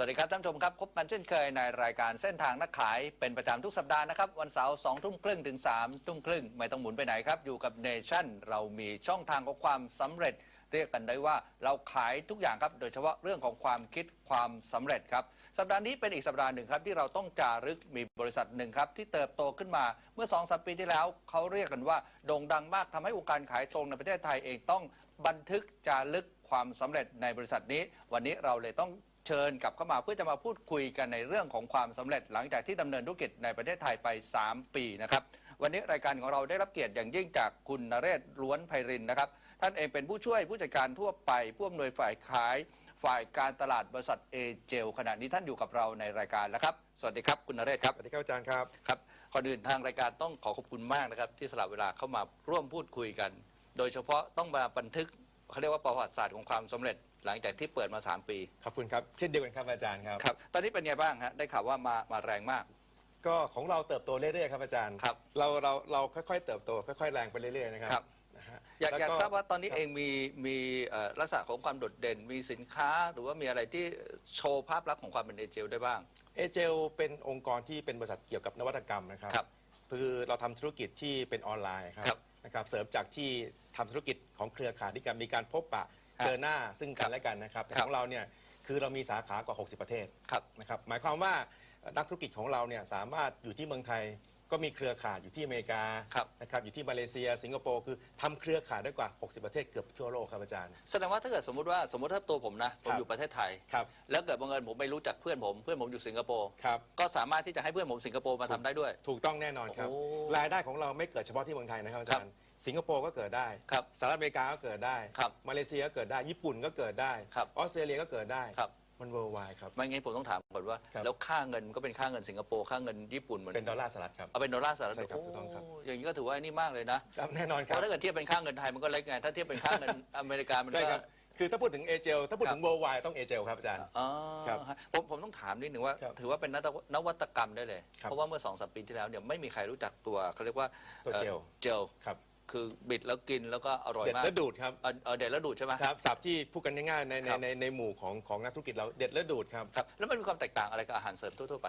สวัสดีครับท่านผู้ชมครับพบกันเช่นเคยในรายการเส้นทางนักขายเป็นประจำทุกสัปดาห์นะครับ วันเสาร์สองทุ่มครึ่งถึง3ามทุ่มครึ่งไม่ต้องหมุนไปไหนครับ อยู่กับเนชั่นเรามีช่องทางของความสำเร็จ เรียกกันได้ว่าเราขายทุกอย่างครับ โดยเฉพาะเรื่องของความคิดความสำเร็จครับ สัปดาห์นี้เป็นอีกสัปดาห์หนึ่งครับ ที่เราต้องจารึกมีบริษัทหนึ่งครับที่เติบโตขึ้นมาเมื่อ2อสปีที่แล้วเขาเรียกกันว่าโด่งดังมากทำให้วงการขายตรงในประเทศไทยเองต้องบันทึกจารึกความสำเร็จในบริษัทนี้ วันนี้เราเลยต้อง เชิญกลับเข้ามาเพื่อจะมาพูดคุยกันในเรื่องของความสำเร็จ หลังจากที่ดำเนินธุรกิจในประเทศไทยไป 3 ปีนะครับ วันนี้รายการของเราได้รับเกียรติอย่างยิ่งจากคุณนเรศล้วนไพรินนะครับ ท่านเองเป็นผู้ช่วยผู้จัดการทั่วไปผู้อำนวยฝ่ายขาย ฝ่ายการตลาดบริษัทเอเจลขณะนี้ท่านอยู่กับเราในรายการแล้วครับ สวัสดีครับคุณนเรศครับสวัสดีครับอาจารย์ครับครับก่อนอื่นทางรายการต้องขอขอบคุณมากนะครับที่สละเวลาเข้ามาร่วมพูดคุยกัน โดยเฉพาะต้องมาบันทึก เขาเรียกว่าประวัติศาสตร์ของความสำเร็จหลังจากที่เปิดมา 3 ปีขอบคุณครับ เช่นเดียวกันครับอาจารย์ครับ ครับ ตอนนี้เป็นไงบ้างฮะได้ข่าวว่ามามาแรงมาก ก็ของเราเติบโตเรื่อยๆครับอาจารย์ครับ เราเราเราค่อยๆเติบโตค่อยๆแรงไปเรื่อยๆนะครับครับนะฮะอยากแล้วอยากทราบว่าตอนนี้ครับเองมีมีเอ่อลักษณะของความโดดเด่น มีสินค้าหรือว่ามีอะไรที่โชว์ภาพลักษณ์ของความเป็นเอเจลได้บ้าง เอเจลเป็นองค์กรที่เป็นบริษัทเกี่ยวกับนวัตกรรมนะครับ ครับคือเราทำธุรกิจที่เป็นออนไลน์ครับ ครับ นะครับเสริมจากที่ทำธุรกิจของเครือข่ายที่กันมีการพบปะครับเจอหน้าซึ่งครักับนและกันนะครับแต่ครับของเราเนี่ยคือเรามีสาขากว่า 60 ประเทศ ครับ นะครับหมายความว่านักธุรกิจของเราเนี่ยสามารถอยู่ที่เมืองไทย ก็มีเครือข่ายอยู่ที่อเมริกาครับ นะครับอยู่ที่มาเลเซีย สิงคโปร์คือทำเครือข่ายได้กว่า 60 ประเทศเกือบทั่วโลกครับอาจารย์ แสดงว่าถ้าเกิดสมมติว่าสมมติถ้าตัวผมนะผมครับอยู่ประเทศไทย ครับแล้วเกิดบังเอิญผมไปรู้จักเพื่อนผมเพื่อนผมอยู่สิงคโปร์ครับ ก็สามารถที่จะให้เพื่อนผมสิงคโปร์มาทำได้ด้วย ถูกต้องแน่นอนครับ โอ้รายได้ของเราไม่เกิดเฉพาะที่เมืองไทยนะครับอาจารย์ สิงคโปร์ก็เกิดได้ครับสหรัฐอเมริกาก็เกิดได้ ครับมาเลเซียก็เกิดได้ ญี่ปุ่นก็เกิดได้ ครับออสเตรเลียก็เกิดได้ ครับ มันเวิร์ไวครับ ไม่งั้นผมต้องถามก่อนว่า ครับ แล้วค่าเงินก็เป็นค่าเงินสิงคโปร์ค่าเงินญี่ปุ่นเหมือนเป็นดอลลาร์สหรัฐครับ เอาเป็นดอลลาร์สหรัฐใช่ครับโอ้ถูกต้องครับ อย่างนี้ก็ถือว่านี่มากเลยนะครับแน่นอนเพครับ ราะถ้าเกิดเทียบเป็นค่าเงินไทยมันก็เล็กไงถ้าเทียบเป็นค่าเงิน อเมริกามันใช่ก็ ครับ คือถ้าพูดถึงเอเจลถ้าพูดครับถึงเวิร์ไวต้องเอเจลครับอาจารย์ อ๋อครับฮะผมผมต้องถามนิดหนึ่งว่า ครับถือว่าเป็นนวัตนวัตกรรมได้เลย ครับเพราะว่าเมื่อสองสามปีที่แล้วเนี่ยไม่มีใครรู้จักตัวเขาเรียกว่าตัวเจล อ่อเจลครับ คือบิดแล้วกินแล้วก็อร่อยเด็ดมากและดูดครับเออเออเด็ดแล้วดูดใช่ไหม ครับศัพท์ที่พูดกันง่ายๆในในครับ ในในหมู่ของของนักธุรกิจเราเด็ดและดูดครับ ครับ แล้วมันมีความแตกต่างอะไรกับอาหารเสริมทั่วๆไป